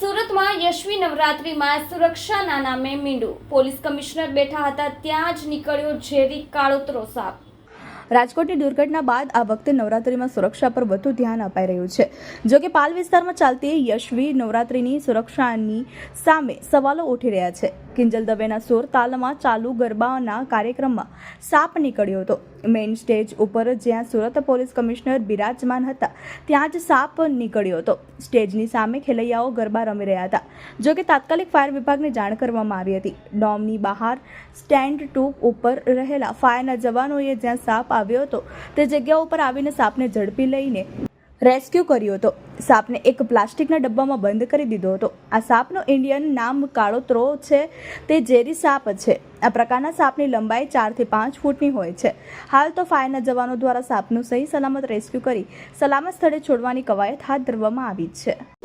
સુરતમાં યશવી નવરાત્રીમાં સુરક્ષાના નામે મીંડું. પોલીસ કમિશનર બેઠા હતા, ત્યાં જ નીકળ્યો ઝેરી કાળોતરો સાપ રાજકોટની દુર્ઘટના બાદ આ વખતે નવરાત્રિમાં સુરક્ષા પર વધુ ધ્યાન અપાઈ રહ્યું છે. જોકે પાલ વિસ્તારમાં ચાલતી યશવી નવરાત્રિની સુરક્ષાની સામે સવાલો ઉઠી રહ્યા છે. કિંજલ દવેના સુર તાલમાં ચાલુ ગરબાના કાર્યક્રમમાં સાપ નીકળ્યો હતો. મેઇન સ્ટેજ ઉપર જ્યાં સુરત પોલીસ કમિશનર બિરાજમાન હતા, ત્યાં જ સાપ નીકળ્યો હતો. સ્ટેજની સામે ખેલૈયાઓ ગરબા રમી રહ્યા હતા. જો કે તાત્કાલિક ફાયર વિભાગને જાણ કરવામાં આવી હતી. ડોમની બહાર સ્ટેન્ડ ટુ ઉપર રહેલા ફાયરના જવાનોએ જ્યાં સાપ આવ્યો હતો. તે જગ્યા ઉપર આવીને સાપને ઝડપી લઈને રેસ્ક્યુ કર્યો હતો. સાપને એક પ્લાસ્ટિકના ડબ્બામાં બંધ કરી દીધો હતો. આ સાપનો ઇન્ડિયન નામ કાળોત્રો છે. તે ઝેરી સાપ છે. આ પ્રકારના સાપની લંબાઈ ચારથી પાંચ ફૂટની હોય છે. હાલ તો ફાયરના જવાનો દ્વારા સાપનું સહી સલામત રેસ્ક્યુ કરી સલામત સ્થળે છોડવાની કવાયત હાથ ધરવામાં આવી છે.